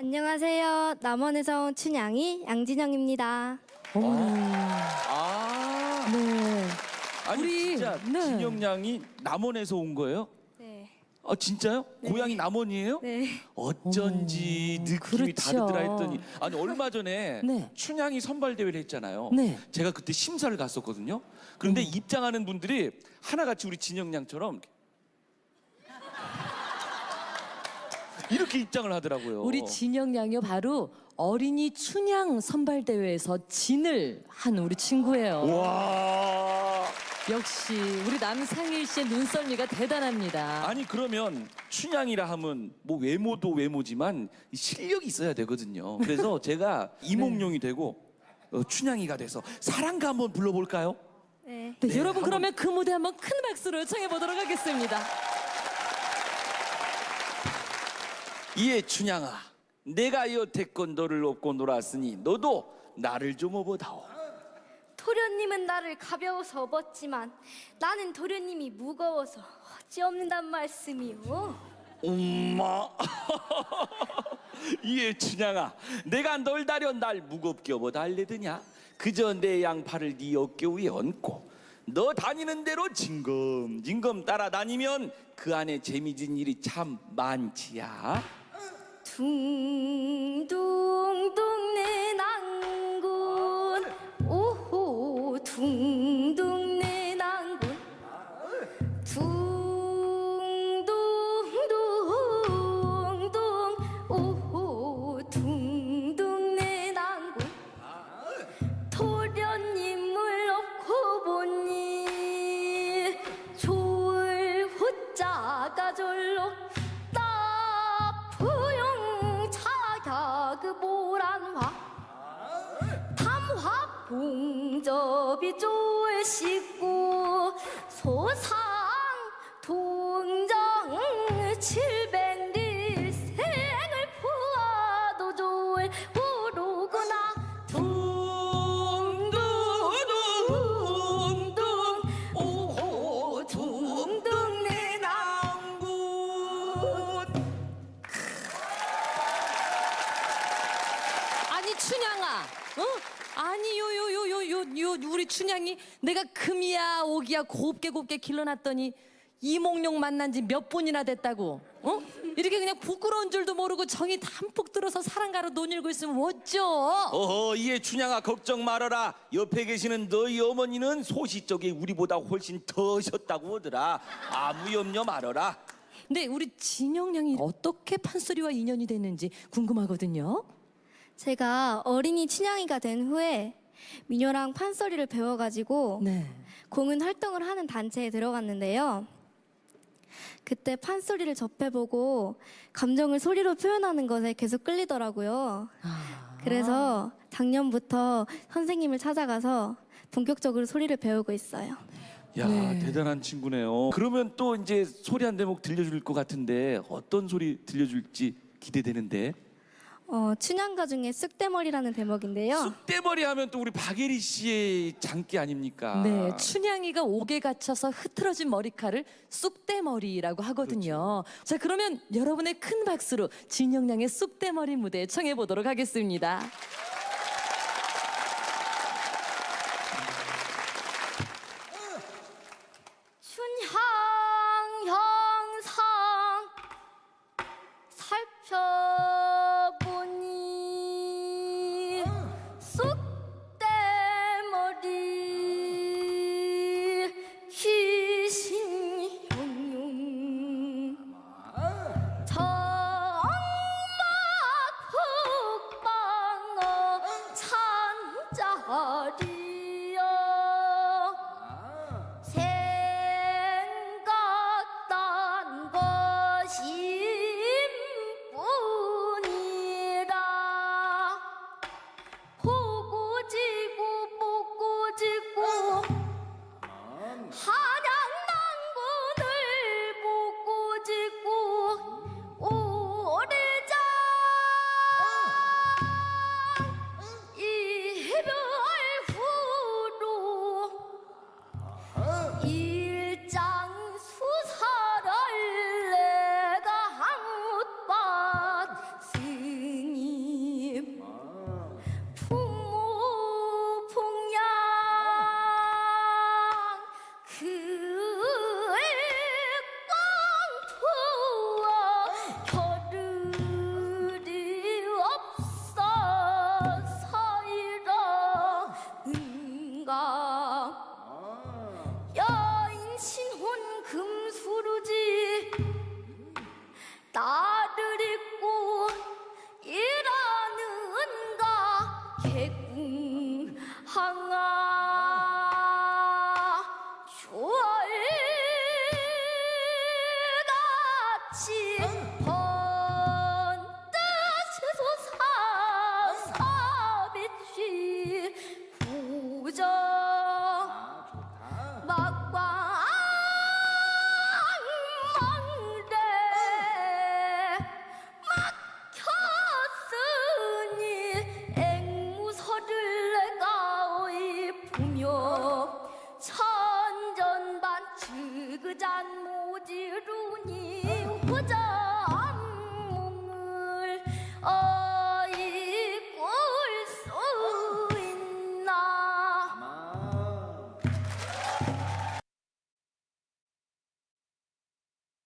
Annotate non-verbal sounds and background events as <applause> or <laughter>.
안녕하세요. 남원에서 온 춘향이 양진영입니다. 아, 네. 아니 우리, 진짜 네. 진영 양이 남원에서 온 거예요? 네. 아 진짜요? 고향이 남원이에요? 네. 어쩐지 느낌이 그렇죠. 다르더라 했더니 아니 얼마 전에 네. 춘향이 선발 대회를 했잖아요. 네. 제가 그때 심사를 갔었거든요. 그런데 입장하는 분들이 하나같이 우리 진영 양처럼 이렇게 입장을 하더라고요. 우리 진영 양이 바로 어린이 춘향 선발 대회에서 진을 한 우리 친구예요. 와. 역시 우리 남상일 씨의 눈썰미가 대단합니다. 아니 그러면 춘향이라 하면 뭐 외모도 외모지만 이 실력이 있어야 되거든요. 그래서 <laughs> 제가 이몽룡이 되고 어, 춘향이가 돼서 사랑가 한번 불러볼까요? 네. 네, 네, 여러분 한번- 그러면 그 무대 한번 큰 박수로 청해 보도록 하겠습니다. 이에 춘향아, 내가 여태껏 너를 업고 놀았으니 너도 나를 좀 업어다오. 도련님은 나를 가벼워서 업었지만 나는 도련님이 무거워서 어찌없는단 말씀이오. 엄마. <laughs> 이에 춘향아, 내가 널 다려 날 무겁게 업어다 알레드냐? 그저 내 양팔을 네 어깨 위에 얹고 너 다니는 대로 징검징검 따라다니면 그 안에 재미진 일이 참 많지야. 둥둥둥 내 낭군 오호 둥둥 차갸그 보란화. 담화 봉접이 씻고 소상 동정 칠백리 생을 보아도 좋을 모르구나. 둥둥둥둥 오호 둥둥 내 낭군 요 우리 춘향이 내가 금이야 오기야 곱게 곱게 길러놨더니 이몽룡 만난 지몇 분이나 됐다고? 어? 이렇게 그냥 부끄러운 줄도 모르고 정이 담뿍 들어서 사랑가로 논일고 있으면 어쩌? 어허 이에 춘향아 걱정 말아라 옆에 계시는 너희 어머니는 소시 쪽에 우리보다 훨씬 더셨다고 하더라 아무 염려 말아라 근데 우리 진영양이 어떻게 판소리와 인연이 됐는지 궁금하거든요. 제가 어린이 춘향이가 된 후에 미녀랑 판소리를 배워가지고 네. 공연 활동을 하는 단체에 들어갔는데요. 그때 판소리를 접해보고 감정을 소리로 표현하는 것에 계속 끌리더라고요. 아. 그래서 작년부터 선생님을 찾아가서 본격적으로 소리를 배우고 있어요. 야 네. 대단한 친구네요 그러면 또 이제 소리 한 대목 들려줄 것 같은데 어떤 소리 들려줄지 기대되는데 어, 춘향가 중에 쑥대머리라는 대목인데요. 쑥대머리 하면 또 우리 박예리 씨의 장기 아닙니까 네, 춘향이가 옥에 갇혀서 흐트러진 머리카락을 쑥대머리라고 하거든요. 자, 그러면 여러분의 큰 박수로 진영양의 쑥대머리 무대 청해 보도록 하겠습니다. Hi. 조알 我走。